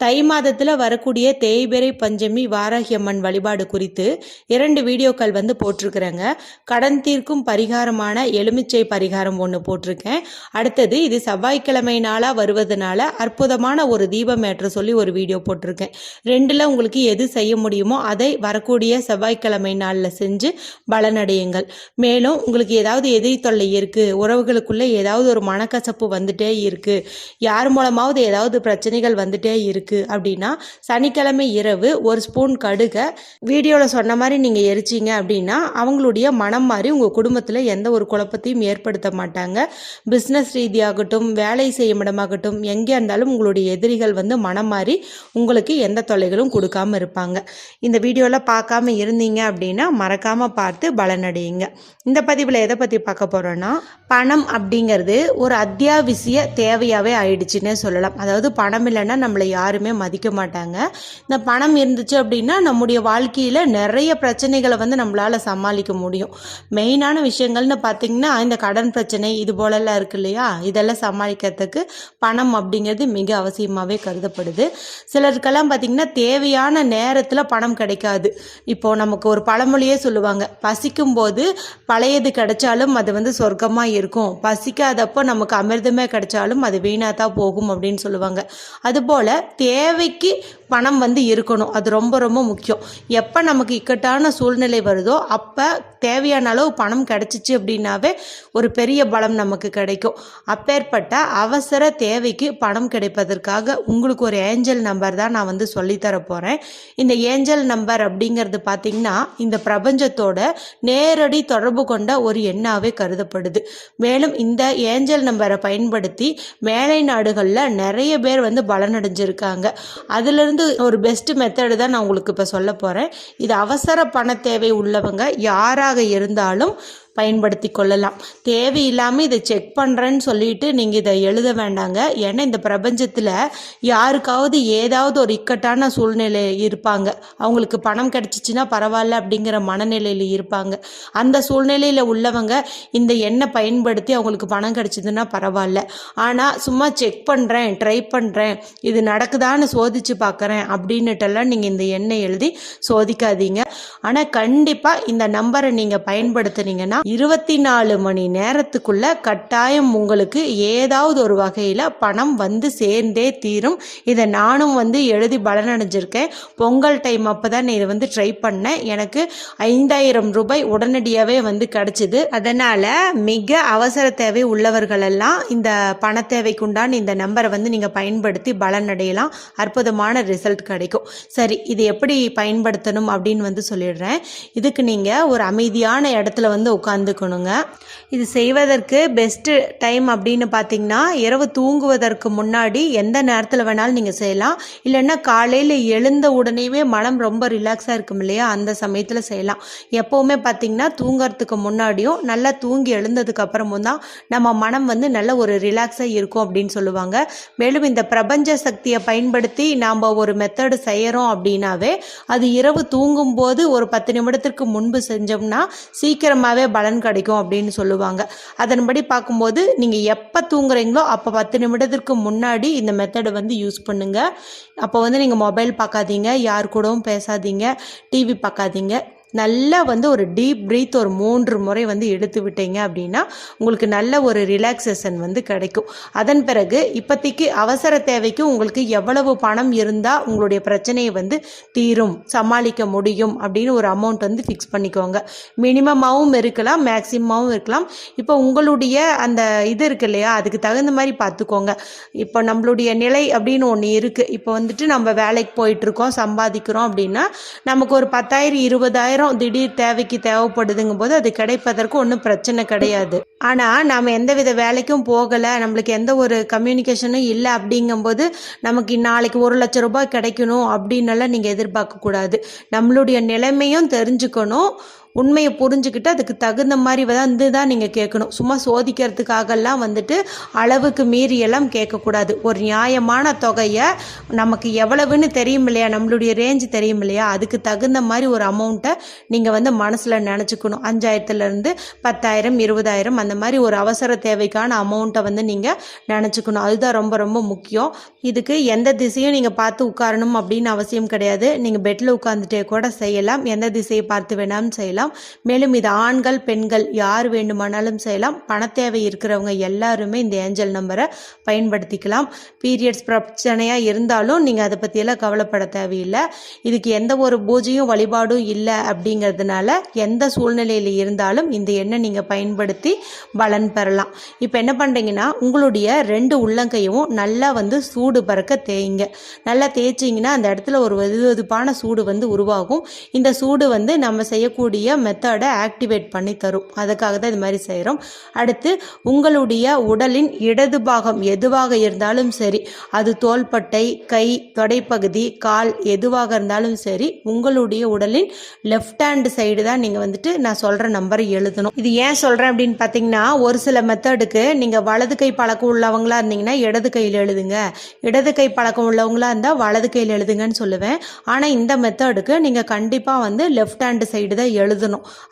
தை மாதத்தில் வரக்கூடிய தேய்பிறை பஞ்சமி வாராகியம்மன் வழிபாடு குறித்து இரண்டு வீடியோக்கள் வந்து போட்டிருக்கிறேங்க. கடன் தீர்க்கும் பரிகாரமான எலுமிச்சை பரிகாரம் ஒன்று போட்டிருக்கேன். அடுத்தது இது செவ்வாய்க்கிழமை நாளாக வருவதனால அற்புதமான ஒரு தீபம் ஏற்ற சொல்லி ஒரு வீடியோ போட்டிருக்கேன். ரெண்டில் உங்களுக்கு எது செய்ய முடியுமோ அதை வரக்கூடிய செவ்வாய்க்கிழமை நாளில் செஞ்சு பலனடையுங்கள். மேலும் உங்களுக்கு ஏதாவது எதிரி தொல்லை இருக்குது உறவுகளுக்குள்ளே ஏதாவது ஒரு மனக்கசப்பு வந்துட்டே இருக்குது யார் மூலமாவது ஏதாவது பிரச்சனைகள் வந்துட்டே இருக்குது அப்படின்னா சனிக்கிழமை இரவு ஒரு ஸ்பூன் கடுகை வீடியோவில் சொன்ன மாதிரி நீங்கள் எரிச்சிங்க அப்படின்னா அவங்களுடைய மனம் மாதிரி உங்கள் குடும்பத்தில் எந்த ஒரு குழப்பத்தையும் ஏற்படுத்த மாட்டாங்க. பிஸ்னஸ் ரீதியாகட்டும் வேலை செய்யும் இடமாகட்டும் எங்கே இருந்தாலும் உங்களுடைய எதிரிகள் வந்து மனம் மாறி உங்களுக்கு எந்த தொல்லைகளும் கொடுக்காம இருப்பாங்க. இந்த வீடியோவில் பார்க்காம இருந்தீங்க அப்படின்னா மறக்காமல் பார்த்து பலனடையுங்க. இந்த பதிவில் எதை பற்றி பார்க்க போகிறோன்னா பணம் அப்படிங்கிறது ஒரு அத்தியாவசிய தேவையாகவே ஆயிடுச்சுன்னே சொல்லலாம். அதாவது பணம் இல்லைன்னா நம்மளை யாருமே மதிக்க மாட்டாங்க. இந்த பணம் இருந்துச்சு அப்படின்னா நம்முடைய வாழ்க்கையில் நிறைய பிரச்சனைகளை வந்து நம்மளால் சமாளிக்க முடியும். மெயினான விஷயங்கள்னு பார்த்தீங்கன்னா இந்த கடன் பிரச்சனை இது போலெல்லாம் இருக்கு இல்லையா? இதெல்லாம் சமாளிக்கிறதுக்கு பணம் அப்படிங்கிறது மிக அவசியமாகவே கருதப்படுது. சிலருக்கெல்லாம் பார்த்திங்கன்னா தேவையான நேரத்தில் பணம் கிடைக்காது. இப்போது நமக்கு ஒரு பழமொழியே சொல்லுவாங்க பசிக்கும் போது பழையது கிடைச்சாலும் அது வந்து சொர்க்கமாக இருக்கும். பசிக்காதப்போ நமக்கு அமிர்தமே கிடைச்சாலும் அது வீணாக தான் போகும் அப்படின்னு சொல்லுவாங்க. அதுபோல் தேவைக்கு பணம் வந்து இருக்கணும். அது ரொம்ப ரொம்ப முக்கியம். எப்போ நமக்கு இக்கட்டான சூழ்நிலை வருதோ அப்போ தேவையான அளவு பணம் கிடச்சிச்சு அப்படின்னாவே ஒரு பெரிய பலம் நமக்கு கிடைக்கும். அப்பேற்பட்ட அவசர தேவைக்கு பணம் கிடைப்பதற்காக உங்களுக்கு ஒரு ஏஞ்சல் நம்பர் தான் நான் வந்து சொல்லித்தர போகிறேன் இந்த ஏஞ்சல் நம்பர் அப்படிங்கிறது பார்த்திங்கன்னா இந்த பிரபஞ்சத்தோட நேரடி தொடர்பு கொண்ட ஒரு எண்ணாகவே கருதப்படுது. மேலும் இந்த ஏஞ்சல் நம்பரை பயன்படுத்தி மேலை நாடுகளில் நிறைய பேர் வந்து பலனடைஞ்சிருக்காங்க. அதிலிருந்து ஒரு பெஸ்ட் மெத்தடு தான் நான் உங்களுக்கு இப்போ சொல்ல போகிறேன் இது அவசர பண தேவை உள்ளவங்க யாராக இருந்தாலும் பயன்படுத்தி கொள்ளலாம். தேவையில்லாமல் இதை செக் பண்ணுறேன்னு சொல்லிட்டு நீங்கள் இதை எழுத வேண்டாங்க. ஏன்னா இந்த பிரபஞ்சத்தில் யாருக்காவது ஏதாவது ஒரு இக்கட்டான சூழ்நிலை இருப்பாங்க. அவங்களுக்கு பணம் கிடச்சிச்சின்னா பரவாயில்ல அப்படிங்கிற மனநிலையில் இருப்பாங்க. அந்த சூழ்நிலையில் உள்ளவங்க இந்த எண்ணை பயன்படுத்தி அவங்களுக்கு பணம் கிடச்சிதுன்னா பரவாயில்ல. ஆனால் சும்மா செக் பண்ணுறேன் ட்ரை பண்ணுறேன் இது நடக்குதான்னு சோதிச்சு பார்க்குறேன் அப்படின்னுட்டெல்லாம் நீங்கள் இந்த எண்ணெய் எழுதி சோதிக்காதீங்க. ஆனால் கண்டிப்பாக இந்த நம்பரை நீங்கள் பயன்படுத்துனீங்கன்னா இருபத்தி நாலு மணி நேரத்துக்குள்ள கட்டாயம் உங்களுக்கு ஏதாவது ஒரு வகையில் பணம் வந்து சேர்ந்தே தீரும். இதை நானும் வந்து எழுதி பலனடைஞ்சிருக்கேன். பொங்கல் டைம் அப்போ தான் இதை வந்து ட்ரை பண்ணேன். எனக்கு ஐந்தாயிரம் ரூபாய் உடனடியாகவே வந்து கிடச்சிது. அதனால் மிக அவசர தேவை உள்ளவர்களெல்லாம் இந்த பண தேவைக்குண்டான இந்த நம்பரை வந்து நீங்கள் பயன்படுத்தி பலனடையலாம். அற்புதமான ரிசல்ட் கிடைக்கும். சரி இது எப்படி பயன்படுத்தணும் அப்படின்னு வந்து சொல்லிடுறேன். இதுக்கு நீங்கள் ஒரு அமைதியான இடத்துல வந்து வந்துக்கணுங்க. இது செய்வதற்கு பெஸ்ட்டு டைம் அப்படின்னு பார்த்தீங்கன்னா இரவு தூங்குவதற்கு முன்னாடி எந்த நேரத்தில் வேணாலும் நீங்கள் செய்யலாம். இல்லைன்னா காலையில் எழுந்த உடனேவே மனம் ரொம்ப ரிலாக்ஸாக இருக்கும் இல்லையா? அந்த சமயத்தில் செய்யலாம். எப்போவுமே பார்த்தீங்கன்னா தூங்குறதுக்கு முன்னாடியும் நல்லா தூங்கி எழுந்ததுக்கு அப்புறமும் தான் நம்ம மனம் வந்து நல்ல ஒரு ரிலாக்ஸாக இருக்கும் அப்படின்னு சொல்லுவாங்க. மேலும் இந்த பிரபஞ்ச சக்தியை பயன்படுத்தி நாம் ஒரு மெத்தடு செய்கிறோம் அப்படின்னாவே அது இரவு தூங்கும்போது ஒரு பத்து நிமிடத்திற்கு முன்பு செஞ்சோம்னா சீக்கிரமாகவே பலன் கிடைக்கும் அப்படின்னு சொல்லுவாங்க. அதன்படி பார்க்கும்போது நீங்கள் எப்போ தூங்குறீங்களோ அப்போ பத்து நிமிடத்திற்கு முன்னாடி இந்த மெத்தடை வந்து யூஸ் பண்ணுங்கள் அப்போ வந்து நீங்கள் மொபைல் பார்க்காதீங்க யார் கூடவும் பேசாதீங்க டிவி பார்க்காதீங்க. நல்லா வந்து ஒரு டீப் ப்ரீத் ஒரு மூன்று முறை வந்து எடுத்து விட்டீங்க அப்படின்னா உங்களுக்கு நல்ல ஒரு ரிலாக்ஸேஷன் வந்து கிடைக்கும். அதன் பிறகு இப்போதைக்கு அவசர தேவைக்கு உங்களுக்கு எவ்வளவு பணம் இருந்தால் உங்களுடைய பிரச்சனையை வந்து தீரும் சமாளிக்க முடியும் அப்படின்னு ஒரு அமௌண்ட் வந்து ஃபிக்ஸ் பண்ணிக்கோங்க. மினிமமாகவும் இருக்கலாம் மேக்ஸிமமாகவும் இருக்கலாம். இப்போ உங்களுடைய அந்த இது இருக்கு இல்லையா அதுக்கு தகுந்த மாதிரி பார்த்துக்கோங்க. இப்போ நம்மளுடைய நிலை அப்படின்னு ஒன்று இருக்குது இப்போ வந்துட்டு நம்ம வேலைக்கு போயிட்டுருக்கோம் சம்பாதிக்கிறோம் அப்படின்னா நமக்கு ஒரு பத்தாயிரம் இருபதாயிரம் திடீர் தேவைக்கு தேவைப்படுதுங்கும் போது அது கிடைப்பதற்கு ஒன்றும் பிரச்சனை கிடையாது. ஆனால் நாம் எந்த வித வேலைக்கும் போகலை நம்மளுக்கு எந்த ஒரு கம்யூனிகேஷனும் இல்லை அப்படிங்கும்போது நமக்கு நாளைக்கு ஒரு லட்ச ரூபாய் கிடைக்கணும் அப்படின்னெல்லாம் நீங்கள் எதிர்பார்க்கக்கூடாது நம்மளுடைய நிலைமையும் தெரிஞ்சுக்கணும். உண்மையை புரிஞ்சுக்கிட்டு அதுக்கு தகுந்த மாதிரி வந்து தான் நீங்கள் கேட்கணும். சும்மா சோதிக்கிறதுக்காகலாம் வந்துட்டு அளவுக்கு மீறியெல்லாம் கேட்கக்கூடாது. ஒரு நியாயமான தொகையை நமக்கு எவ்வளவுன்னு தெரியும் இல்லையா? நம்மளுடைய ரேஞ்ச் தெரியும் இல்லையா? அதுக்கு தகுந்த மாதிரி ஒரு அமௌண்ட்டை நீங்கள் வந்து மனசில் நினச்சிக்கணும். அஞ்சாயிரத்துலேருந்து பத்தாயிரம் இருபதாயிரம் அந்த மாதிரி ஒரு அவசர தேவைக்கான அமௌண்ட்டை வந்து நீங்கள் நினச்சிக்கணும். அதுதான் ரொம்ப ரொம்ப முக்கியம். இதுக்கு எந்த திசையும் நீங்கள் பார்த்து உட்காரணும் அப்படின்னு அவசியம் கிடையாது. நீங்கள் பெட்டில் உட்காந்துட்டே கூட செய்யலாம். எந்த திசையை பார்த்து வேணாலும் செய்யலாம். மேலும் இது ஆண்கள் பெண்கள் யார் வேண்டுமானாலும் செய்யலாம். பணத்தேவை இருக்கிறவங்க எல்லாருமே இந்த ஏஞ்சல் நம்பரை பயன்படுத்திக்கலாம். பீரியட்ஸ் பிரச்சனையாக இருந்தாலும் நீங்கள் அதை பற்றியெல்லாம் கவலைப்பட தேவையில்லை. இதுக்கு எந்த ஒரு பூஜையும் வழிபாடும் இல்லை அப்படிங்கிறதுனால எந்த சூழ்நிலையில் இருந்தாலும் இந்த எண்ணெய் நீங்கள் பயன்படுத்தி பலன் பெறலாம். இப்போ என்ன பண்ணுறீங்கன்னா உங்களுடைய ரெண்டு உள்ளங்கையும் நல்லா வந்து சூடு பறக்க தேய்ங்க. நல்லா தேய்ச்சிங்கன்னா அந்த இடத்துல ஒரு வெது வெதுப்பான சூடு வந்து உருவாகும். இந்த சூடு வந்து நம்ம செய்யக்கூடிய மெத்தடை ஆக்டிவேட் பண்ணி தரும். அதுக்காக தான் இது மாதிரி செய்கிறோம் அடுத்து உங்களுடைய உடலின் இடது பாகம் எதுவாக இருந்தாலும் சரி அது தோள்பட்டை கை தொடைப்பகுதி கால் எதுவாக இருந்தாலும் சரி உங்களுடைய உடலின் லெஃப்ட் ஹேண்ட் சைடு தான் நீங்கள் வந்துட்டு நான் சொல்கிற நம்பரை எழுதணும். இது ஏன் சொல்கிறேன் அப்படின்னு பார்த்தீங்கன்னா ஒரு சில மெத்தடுக்கு நீங்கள் வலது கை பழக்கம் உள்ளவங்களா இருந்தீங்கன்னா இடது கையில் எழுதுங்க. இடது கை பழக்கம் உள்ளவங்களா இருந்தால் வலது கையில் எழுதுங்கன்னு சொல்லுவேன். ஆனால் இந்த மெத்தடுக்கு நீங்கள் கண்டிப்பாக வந்து லெஃப்ட் ஹேண்ட் சைடு தான் எழுதணும்.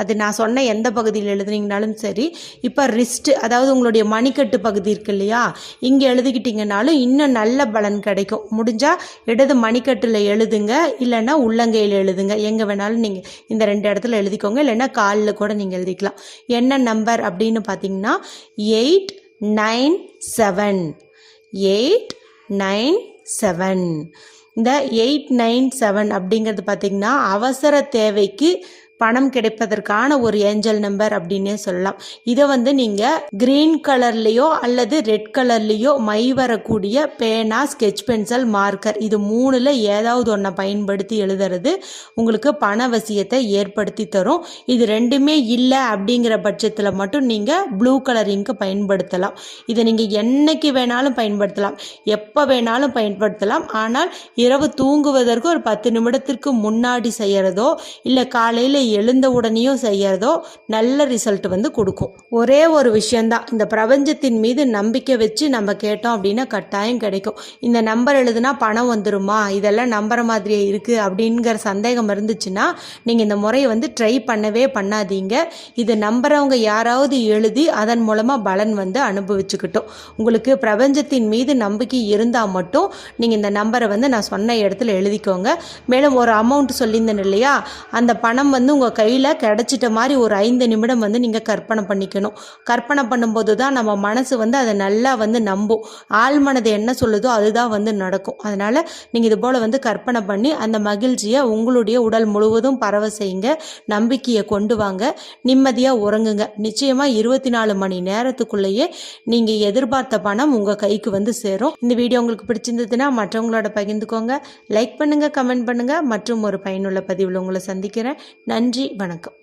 அது நான் சொன்ன எந்த பகுதியில் எழுதுனீங்கனாலும் சரி இப்போ ரிஸ்ட்டு அதாவது உங்களுடைய மணிக்கட்டு பகுதி இருக்கு இல்லையா இங்கே எழுதிக்கிட்டிங்கனாலும் இன்னும் நல்ல பலன் கிடைக்கும். முடிஞ்சால் இடது மணிக்கட்டில் எழுதுங்க இல்லைன்னா உள்ளங்கையில் எழுதுங்க. எங்கே வேணாலும் நீங்கள் இந்த ரெண்டு இடத்துல எழுதிக்கோங்க இல்லைன்னா காலில் கூட நீங்கள் எழுதிக்கலாம். என்ன நம்பர் அப்படின்னு பார்த்தீங்கன்னா eight nine seven eight nine seven இந்த எயிட் நைன் செவன் அப்படிங்கிறது பார்த்திங்கன்னா அவசர தேவைக்கு பணம் கிடைப்பதற்கான ஒரு ஏஞ்சல் நம்பர் அப்படின்னே சொல்லலாம். இதை வந்து நீங்கள் கிரீன் கலர்லேயோ அல்லது ரெட் கலர்லேயோ மை வரக்கூடிய பேனா ஸ்கெச் பென்சில் மார்க்கர் இது மூணில் ஏதாவது ஒன்றை பயன்படுத்தி எழுதுறது உங்களுக்கு பணவசியத்தை ஏற்படுத்தி தரும். இது ரெண்டுமே இல்லை அப்படிங்கிற பட்சத்தில் மட்டும் நீங்கள் ப்ளூ கலர் இங்கு பயன்படுத்தலாம். இதை நீங்கள் என்னைக்கு வேணாலும் பயன்படுத்தலாம். எப்போ வேணாலும் பயன்படுத்தலாம். ஆனால் இரவு தூங்குவதற்கு ஒரு பத்து நிமிடத்திற்கு முன்னாடி செய்கிறதோ இல்லை காலையில் எழுந்த உடனேயும் செய்யறதோ நல்ல ரிசல்ட் வந்து கொடுக்கும். ஒரே ஒரு விஷயந்தான் இந்த பிரபஞ்சத்தின் மீது நம்பிக்கை வச்சு நம்ம கேட்டோம் அப்படின்னா கட்டாயம் கிடைக்கும். இந்த நம்பர் எழுதுனா பணம் வந்துருமா? இதெல்லாம் நம்புற மாதிரியே இருக்குது அப்படிங்கிற சந்தேகம் இருந்துச்சுன்னா நீங்கள் இந்த முறையை வந்து ட்ரை பண்ணவே பண்ணாதீங்க. இது நம்புறவங்க யாராவது எழுதி அதன் மூலமாக பலன் வந்து அனுபவிச்சுக்கிட்டோம். உங்களுக்கு பிரபஞ்சத்தின் மீது நம்பிக்கை இருந்தால் மட்டும் நீங்கள் இந்த நம்பரை வந்து நான் சொன்ன இடத்துல எழுதிக்கோங்க. மேலும் ஒரு அமௌண்ட் சொல்லியிருந்தேன் இல்லையா? அந்த பணம் வந்து உங்கள் கையில் கிடச்சிட்ட மாதிரி ஒரு ஐந்து நிமிடம் வந்து நீங்கள் கற்பனை பண்ணிக்கணும். கற்பனை பண்ணும்போது தான் நம்ம மனசு வந்து அதை நல்லா வந்து நம்பும். ஆள் மனது என்ன சொல்லுதோ அதுதான் வந்து நடக்கும். அதனால் நீங்கள் இது போல் வந்து கற்பனை பண்ணி அந்த மகிழ்ச்சியை உங்களுடைய உடல் முழுவதும் பரவ செய்யுங்க நம்பிக்கையை கொண்டு வாங்க. நிம்மதியாக உறங்குங்க. நிச்சயமாக இருபத்தி நாலு மணி நேரத்துக்குள்ளேயே நீங்கள் எதிர்பார்த்த பணம் உங்கள் கைக்கு வந்து சேரும். இந்த வீடியோ உங்களுக்கு பிடிச்சிருந்ததுன்னா மற்றவங்களோட பகிர்ந்துக்கோங்க. லைக் பண்ணுங்கள் கமெண்ட் பண்ணுங்கள் மற்றும் ஒரு பயனுள்ள பதிவில் உங்களை சந்திக்கிறேன். நன்றி. நன்றி வணக்கம்.